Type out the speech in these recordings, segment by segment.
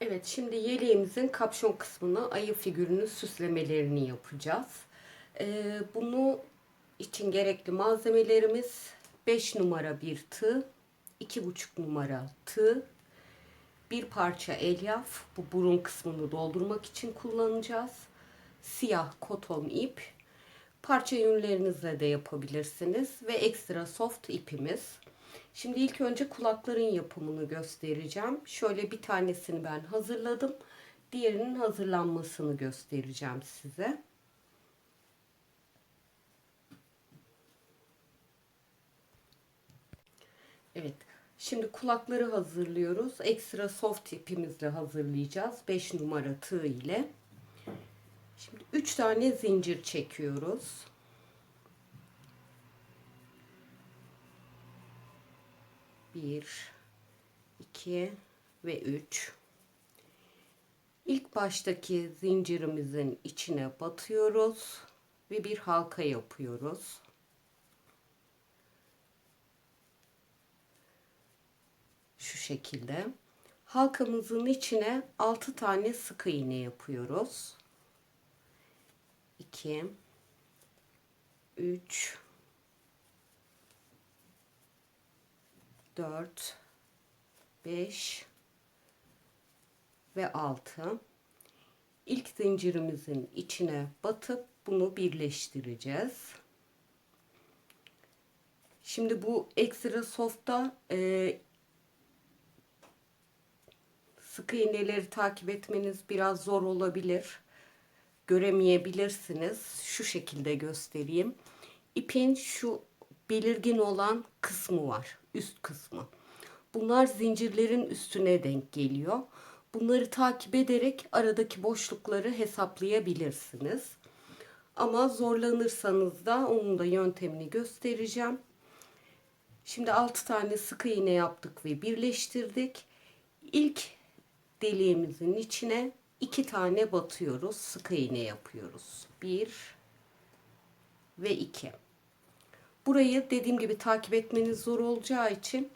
Evet şimdi yeleğimizin kapşon kısmını ayı figürünün süslemelerini yapacağız. Ee, bunu için gerekli malzemelerimiz 5 numara bir tığ, 2,5 numara tığ, bir parça elyaf, bu burun kısmını doldurmak için kullanacağız. Siyah koton ip, parça yünlerinizle de yapabilirsiniz ve ekstra soft ipimiz. Şimdi ilk önce kulakların yapımını göstereceğim. Şöyle bir tanesini ben hazırladım. Diğerinin hazırlanmasını göstereceğim size. Evet. Şimdi kulakları hazırlıyoruz. Ekstra soft ipimizle hazırlayacağız. 5 numara tığ ile. Şimdi 3 tane zincir çekiyoruz. Bir, iki ve üç. İlk baştaki zincirimizin içine batıyoruz ve bir halka yapıyoruz. Şu şekilde. Halkamızın içine 6 tane sık iğne yapıyoruz. 2 3 4 5 ve 6 ilk zincirimizin içine batıp bunu birleştireceğiz. Şimdi bu ekstra softa e, sık iğneleri takip etmeniz biraz zor olabilir. Göremeyebilirsiniz. Şu şekilde göstereyim. İpin şu belirgin olan kısmı var. Üst kısmı. Bunlar zincirlerin üstüne denk geliyor. Bunları takip ederek aradaki boşlukları hesaplayabilirsiniz. Ama zorlanırsanız da onun da yöntemini göstereceğim. Şimdi 6 tane sık iğne yaptık ve birleştirdik. İlk deliğimizin içine 2 tane batıyoruz. Sık iğne yapıyoruz. 1 ve 2. Burayı dediğim gibi takip etmeniz zor olacağı için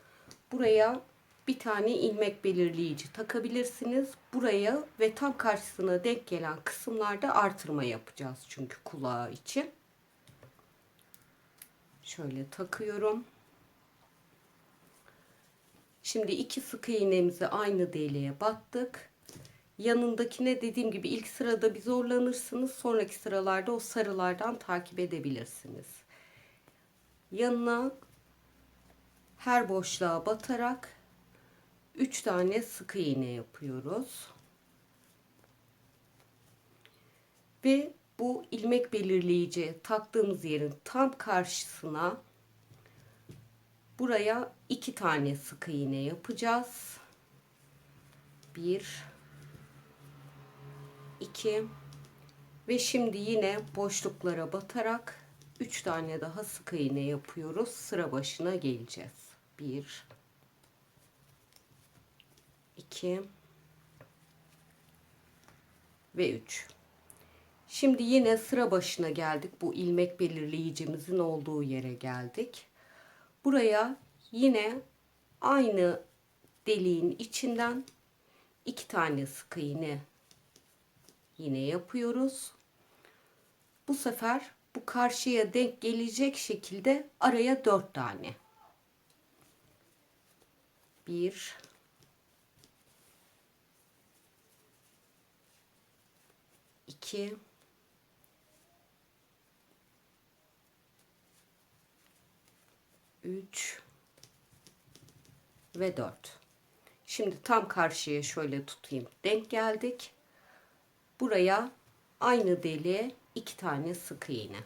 buraya bir tane ilmek belirleyici takabilirsiniz. Buraya ve tam karşısına denk gelen kısımlarda artırma yapacağız çünkü kulağı için. Şöyle takıyorum. Şimdi iki sık iğnemizi aynı deliğe battık. Yanındakine dediğim gibi ilk sırada bir zorlanırsınız. Sonraki sıralarda o sarılardan takip edebilirsiniz. Yanına her boşluğa batarak 3 tane sık iğne yapıyoruz. Ve bu ilmek belirleyici taktığımız yerin tam karşısına buraya iki tane sık iğne yapacağız. Bir, iki ve şimdi yine boşluklara batarak üç tane daha sık iğne yapıyoruz. Sıra başına geleceğiz. Bir, iki ve üç. Şimdi yine sıra başına geldik. Bu ilmek belirleyicimizin olduğu yere geldik. Buraya yine aynı deliğin içinden iki tane sık iğne yine yapıyoruz. Bu sefer bu karşıya denk gelecek şekilde araya dört tane. Bir, iki, üç ve dört. Şimdi tam karşıya şöyle tutayım. Denk geldik. Buraya aynı deliğe iki tane sık iğne.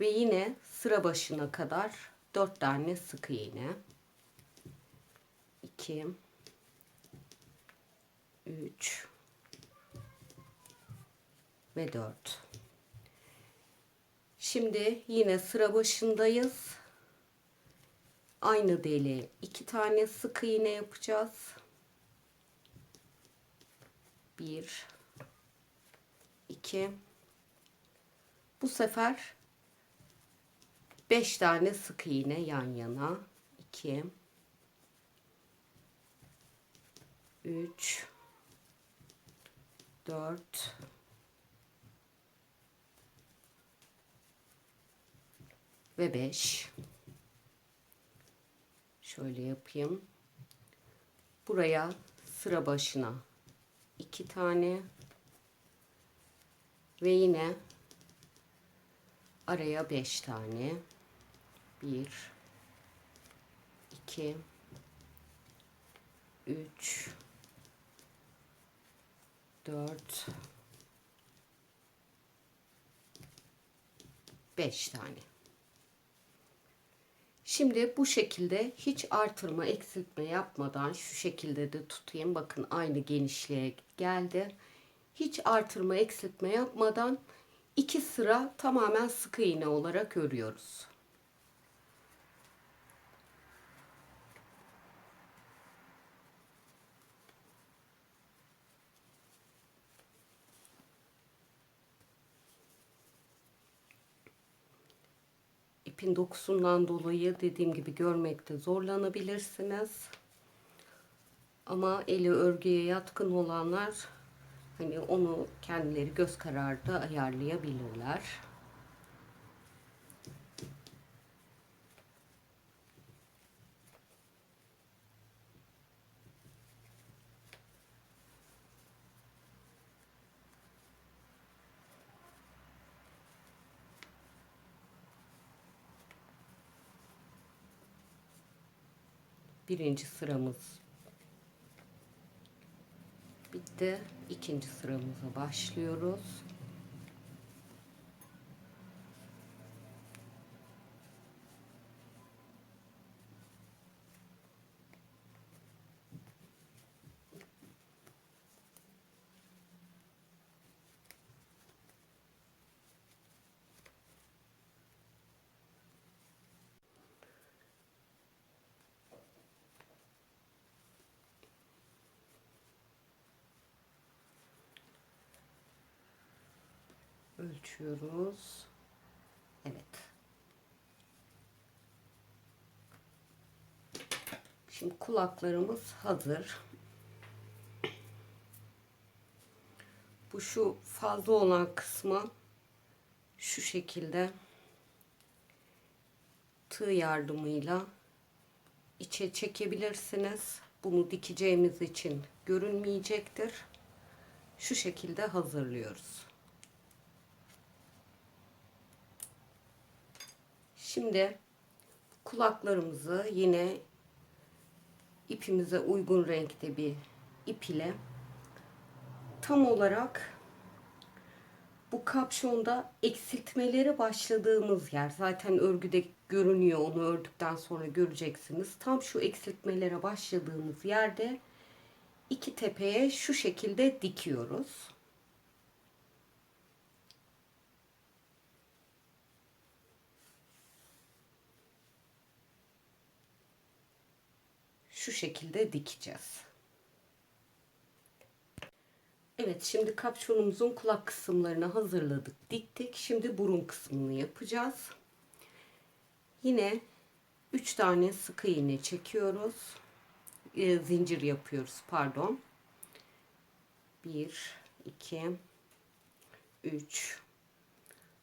Ve yine sıra başına kadar dört tane sık iğne. 2 3 ve 4. Şimdi yine sıra başındayız. Aynı deliğe iki tane sık iğne yapacağız. Bir, iki. Bu sefer beş tane sık iğne yan yana. İki, 3 4 ve 5 şöyle yapayım buraya sıra başına iki tane ve yine araya 5 tane 1 2 3 4 5 tane. Şimdi bu şekilde hiç artırma eksiltme yapmadan şu şekilde de tutayım. Bakın aynı genişliğe geldi. Hiç artırma eksiltme yapmadan iki sıra tamamen sık iğne olarak örüyoruz. ipin dokusundan dolayı dediğim gibi görmekte zorlanabilirsiniz. Ama eli örgüye yatkın olanlar hani onu kendileri göz kararı da ayarlayabilirler. Birinci sıramız bitti. İkinci sıramıza başlıyoruz. Ölçüyoruz. Evet. Şimdi kulaklarımız hazır. Bu şu fazla olan kısmı şu şekilde tığ yardımıyla içe çekebilirsiniz. Bunu dikeceğimiz için görünmeyecektir. Şu şekilde hazırlıyoruz. Şimdi kulaklarımızı yine ipimize uygun renkte bir ip ile tam olarak bu kapşonda eksiltmeleri başladığımız yer. Zaten örgüde görünüyor onu ördükten sonra göreceksiniz. Tam şu eksiltmelere başladığımız yerde iki tepeye şu şekilde dikiyoruz şu şekilde dikeceğiz. Evet şimdi kapşonumuzun kulak kısımlarını hazırladık diktik. Şimdi burun kısmını yapacağız. Yine 3 tane sık iğne çekiyoruz. E, zincir yapıyoruz pardon. 1 2 3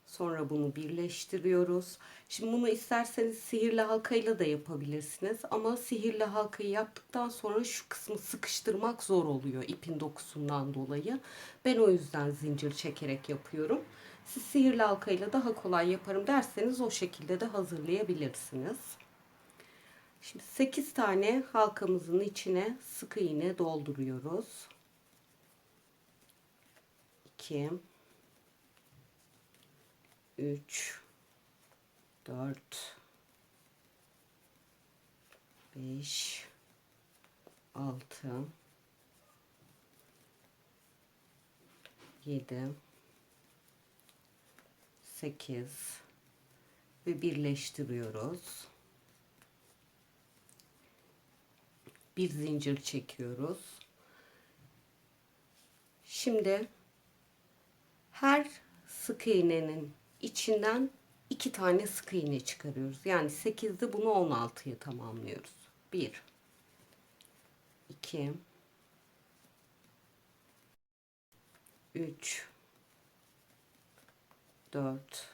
Sonra bunu birleştiriyoruz. Şimdi bunu isterseniz sihirli halkayla da yapabilirsiniz. Ama sihirli halkayı yaptıktan sonra şu kısmı sıkıştırmak zor oluyor ipin dokusundan dolayı. Ben o yüzden zincir çekerek yapıyorum. Siz sihirli halkayla daha kolay yaparım derseniz o şekilde de hazırlayabilirsiniz. Şimdi 8 tane halkamızın içine sık iğne dolduruyoruz. 2 3 4 5 6 7 8 ve birleştiriyoruz. Bir zincir çekiyoruz. Şimdi her sık iğnenin içinden 2 tane sık iğne çıkarıyoruz. Yani 8'de bunu 16'yı tamamlıyoruz. 1 2 3 4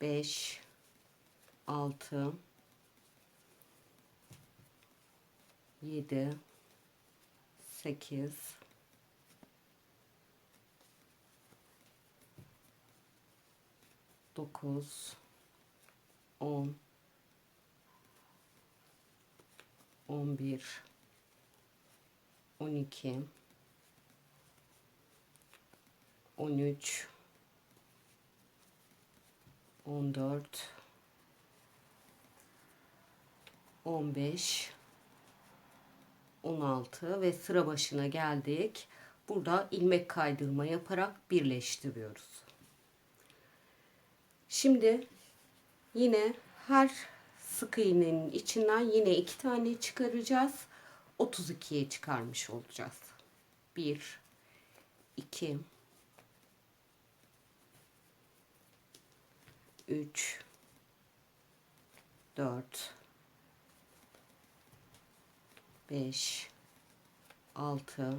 5 6 7 8 9 10 11 12 13 14 15 16 ve sıra başına geldik. Burada ilmek kaydırma yaparak birleştiriyoruz. Şimdi yine her sık iğnenin içinden yine iki tane çıkaracağız. 32'ye çıkarmış olacağız. 1 2 3 4 5 6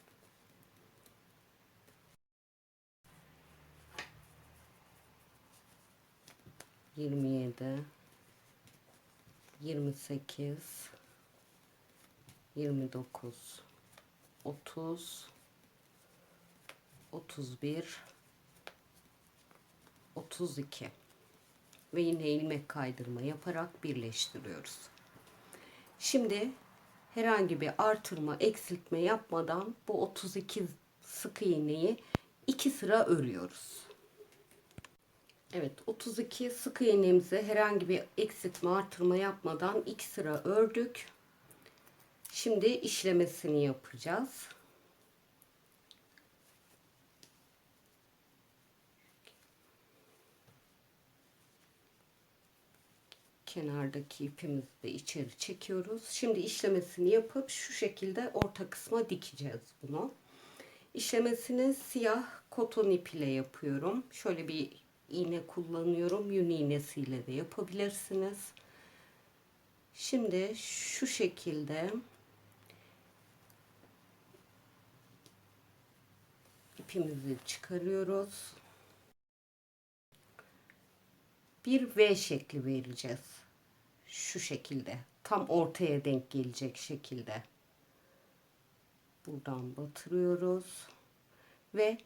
27 28 29 30 31 32 ve yine ilmek kaydırma yaparak birleştiriyoruz. Şimdi herhangi bir artırma, eksiltme yapmadan bu 32 sık iğneyi iki sıra örüyoruz. Evet 32 sık iğnemizi herhangi bir eksiltme artırma yapmadan iki sıra ördük. Şimdi işlemesini yapacağız. kenardaki ipimizi de içeri çekiyoruz. Şimdi işlemesini yapıp şu şekilde orta kısma dikeceğiz bunu. İşlemesini siyah koton ip ile yapıyorum. Şöyle bir iğne kullanıyorum. Yün iğnesiyle de yapabilirsiniz. Şimdi şu şekilde ipimizi çıkarıyoruz. Bir V şekli vereceğiz şu şekilde tam ortaya denk gelecek şekilde buradan batırıyoruz ve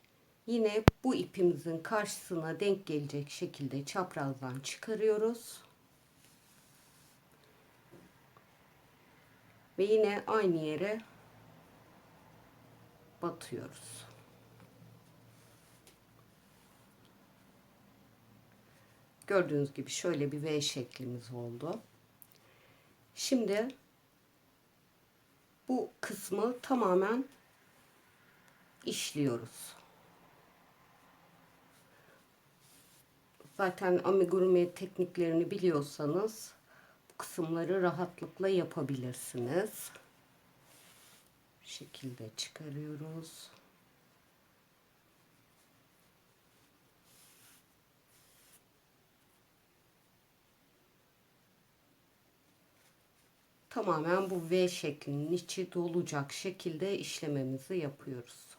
yine bu ipimizin karşısına denk gelecek şekilde çaprazdan çıkarıyoruz ve yine aynı yere batıyoruz. Gördüğünüz gibi şöyle bir V şeklimiz oldu. Şimdi bu kısmı tamamen işliyoruz. Zaten amigurumi tekniklerini biliyorsanız bu kısımları rahatlıkla yapabilirsiniz. Bu şekilde çıkarıyoruz. tamamen bu V şeklinin içi dolacak şekilde işlememizi yapıyoruz.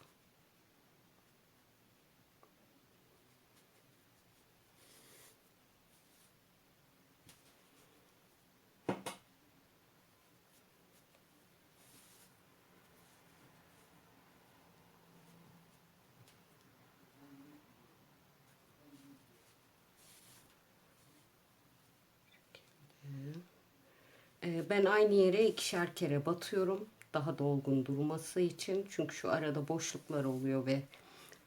Ee, Ben aynı yere ikişer kere batıyorum. Daha dolgun durması için. Çünkü şu arada boşluklar oluyor ve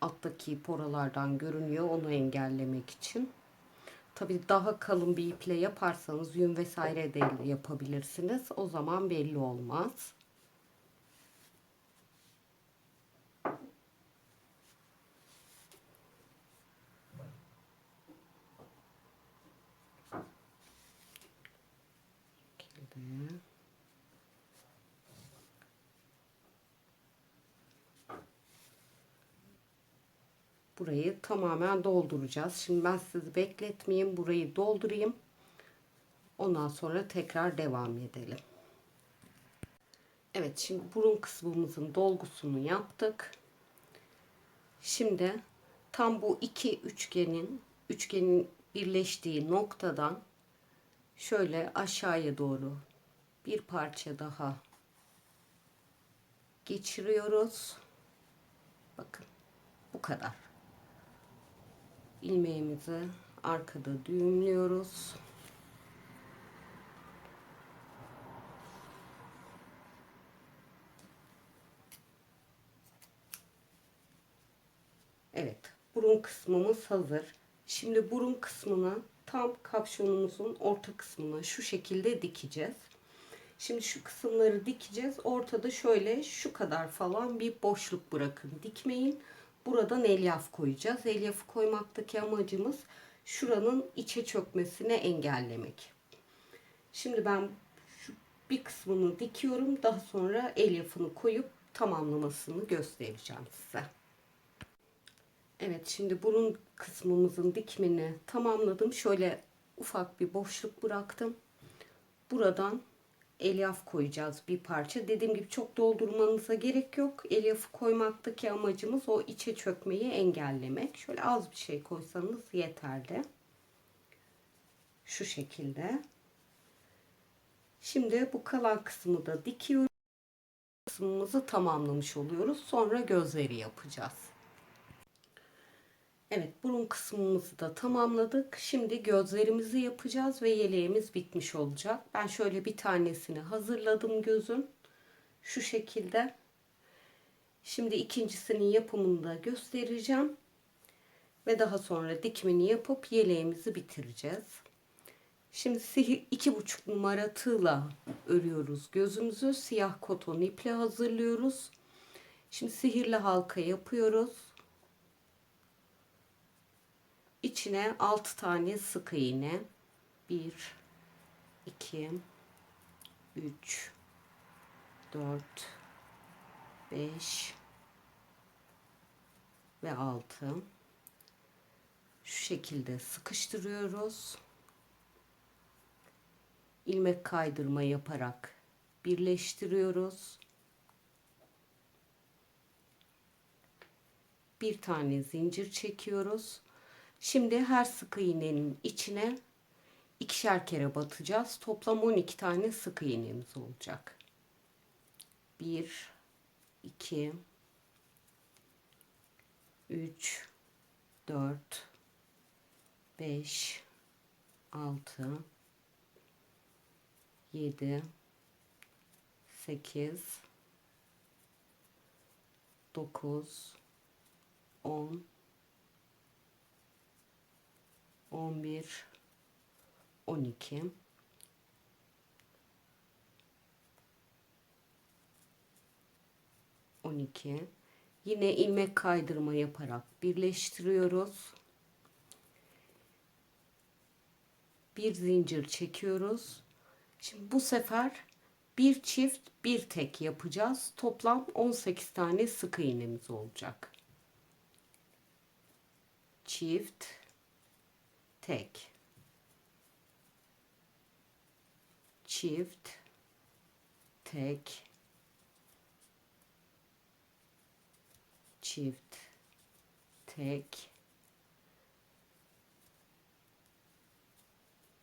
alttaki poralardan görünüyor. Onu engellemek için. Tabii daha kalın bir iple yaparsanız yün vesaire de yapabilirsiniz. O zaman belli olmaz. Burayı tamamen dolduracağız. Şimdi ben sizi bekletmeyeyim. Burayı doldurayım. Ondan sonra tekrar devam edelim. Evet şimdi burun kısmımızın dolgusunu yaptık. Şimdi tam bu iki üçgenin üçgenin birleştiği noktadan şöyle aşağıya doğru bir parça daha geçiriyoruz. Bakın bu kadar. ilmeğimizi arkada düğümlüyoruz. Evet, burun kısmımız hazır. Şimdi burun kısmını tam kapşonumuzun orta kısmına şu şekilde dikeceğiz. Şimdi şu kısımları dikeceğiz. Ortada şöyle şu kadar falan bir boşluk bırakın. Dikmeyin. Buradan elyaf koyacağız. Elyafı koymaktaki amacımız şuranın içe çökmesini engellemek. Şimdi ben şu bir kısmını dikiyorum. Daha sonra elyafını koyup tamamlamasını göstereceğim size. Evet şimdi burun kısmımızın dikimini tamamladım. Şöyle ufak bir boşluk bıraktım. Buradan elyaf koyacağız bir parça. Dediğim gibi çok doldurmanıza gerek yok. Elyafı koymaktaki amacımız o içe çökmeyi engellemek. Şöyle az bir şey koysanız yeterli. Şu şekilde. Şimdi bu kalan kısmı da dikiyoruz. Kısmımızı tamamlamış oluyoruz. Sonra gözleri yapacağız. Evet burun kısmımızı da tamamladık. Şimdi gözlerimizi yapacağız ve yeleğimiz bitmiş olacak. Ben şöyle bir tanesini hazırladım gözün. Şu şekilde. Şimdi ikincisinin yapımını da göstereceğim. Ve daha sonra dikimini yapıp yeleğimizi bitireceğiz. Şimdi iki buçuk numara tığla örüyoruz gözümüzü. Siyah koton iple hazırlıyoruz. Şimdi sihirli halka yapıyoruz. İçine 6 tane sık iğne. 1 2 3 4 5 ve 6 şu şekilde sıkıştırıyoruz. ilmek kaydırma yaparak birleştiriyoruz. Bir tane zincir çekiyoruz. Şimdi her sık iğnenin içine ikişer kere batacağız. Toplam 12 tane sık iğnemiz olacak. 1 2 3 4 5 6 7 8 9 10 11 12 12 yine ilmek kaydırma yaparak birleştiriyoruz. Bir zincir çekiyoruz. Şimdi bu sefer bir çift bir tek yapacağız. Toplam 18 tane sık iğnemiz olacak. Çift tek. Çift tek. Çift tek.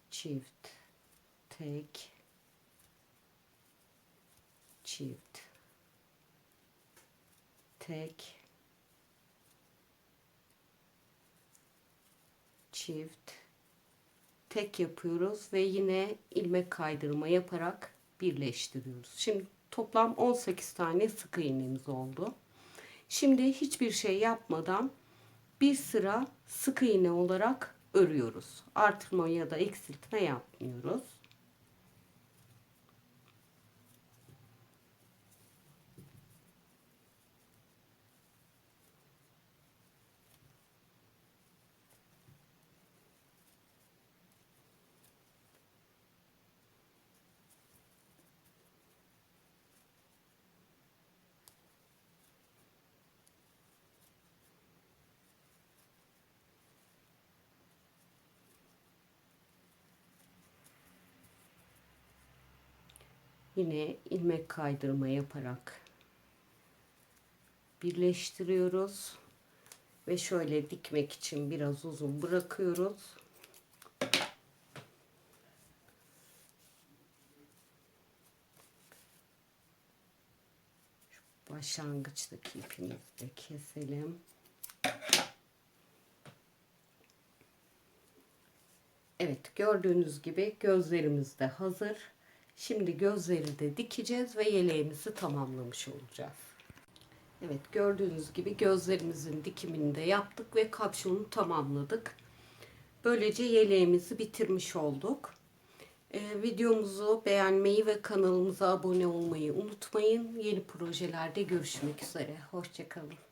Çift tek. Çift tek çift tek yapıyoruz ve yine ilmek kaydırma yaparak birleştiriyoruz. Şimdi toplam 18 tane sık iğnemiz oldu. Şimdi hiçbir şey yapmadan bir sıra sık iğne olarak örüyoruz. Artırma ya da eksiltme yapmıyoruz. Yine ilmek kaydırma yaparak birleştiriyoruz. Ve şöyle dikmek için biraz uzun bırakıyoruz. Şu başlangıçtaki ipimizi de keselim. Evet gördüğünüz gibi gözlerimiz de hazır. Şimdi gözleri de dikeceğiz ve yeleğimizi tamamlamış olacağız. Evet gördüğünüz gibi gözlerimizin dikimini de yaptık ve kapşonu tamamladık. Böylece yeleğimizi bitirmiş olduk. Ee, videomuzu beğenmeyi ve kanalımıza abone olmayı unutmayın. Yeni projelerde görüşmek üzere. Hoşçakalın.